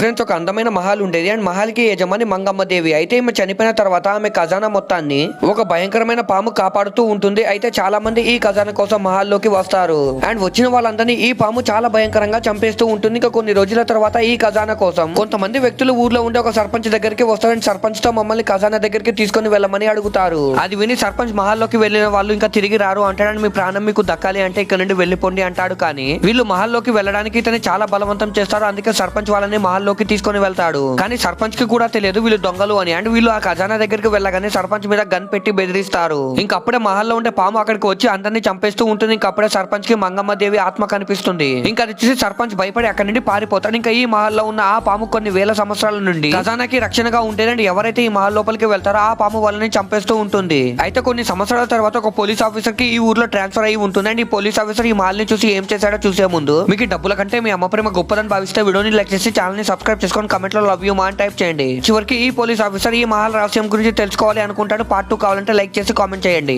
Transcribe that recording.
Friends ఒక అందమైన మహల్ ఉండేది. అండ్ మహల్కి యజమాని మంగమ్మ దేవి అయితే ఈమె చనిపోయిన తర్వాత ఆమె ఖజానా మొత్తాన్ని ఒక భయంకరమైన పాము కాపాడుతూ ఉంటుంది. అయితే చాలా మంది ఈ ఖజానా కోసం మహల్లోకి వస్తారు. అండ్ వచ్చిన వాళ్ళందరినీ ఈ పాము చాలా భయంకరంగా చంపేస్తూ ఉంటుంది. ఇంకా కొన్ని రోజుల తర్వాత ఈ ఖజానా కోసం కొంతమంది వ్యక్తులు ఊర్లో ఉండే ఒక సర్పంచ్ దగ్గరికి వస్తారు. అండ్ సర్పంచ్తో మమ్మల్ని ఖజానా దగ్గరికి తీసుకొని వెళ్ళమని అడుగుతారు. అది విని సర్పంచ్ మహల్లోకి వెళ్ళిన వాళ్ళు ఇంకా తిరిగి రారు అంటాడని మీ ప్రాణం మీకు దక్కాలి అంటే ఇక్కడ నుండి వెళ్ళిపోండి అంటాడు. కానీ వీళ్ళు మహల్లోకి వెళ్ళడానికి ఇతని చాలా బలవంతం చేస్తారు. అందుకే సర్పంచ్ వాళ్ళని లోకి తీసుకొని వెళ్తాడు. కానీ సర్పంచ్కి కూడా తెలియదు వీళ్ళు దొంగలు అని. అండ్ వీళ్ళు ఆ ఖజానా దగ్గరికి వెళ్ళగానే సర్పంచ్ మీద గన్ పెట్టి బెదిరిస్తారు. ఇంకప్పుడే మహల్లో ఉండే పాము అక్కడికి వచ్చి అందరినీ చంపేస్తూ ఉంటుంది. ఇంకప్పుడే సర్పంచ్కి మంగమ్మ దేవి ఆత్మ కనిపిస్తుంది. ఇంకా అది చూసి సర్పంచ్ భయపడి అక్కడి నుండి పారిపోతాడు. ఇంకా ఈ మహల్లో ఉన్న ఆ పాము కొన్ని వేల సంవత్సరాల నుండి ఖజానాకి రక్షణగా ఉండేదండి. ఎవరైతే ఈ మహల్ లోపలికి వెళ్తారో ఆ పాము వాళ్ళని చంపేస్తూ ఉంటుంది. అయితే కొన్ని సంవత్సరాల తర్వాత ఒక పోలీస్ ఆఫీసర్కి ఈ ఊర్లో ట్రాన్స్ఫర్ అయ్యి ఉంటుంది. అండ్ ఈ పోలీస్ ఆఫీసర్ ఈ మహల్ని చూసి ఏం చేశాడో చూసే ముందు మీకు డబ్బుల కంటే మీ అమ్మ ప్రేమ గొప్పదని భావిస్తే వీడియోని లైక్ చేసి ఛానల్ని సబ్స్క్రైబ్ చేసుకొని కమెంట్లో లవ్ యూ మా అని టైప్ చేయండి. చివరికి ఈ పోలీస్ ఆఫీసర్ ఈ మహల్ రహస్యం గురించి తెలుసుకోవాలి అనుకుంటాడు. పార్ట్ టూ కావాలంటే లైక్ చేసి కామెంట్ చేయండి.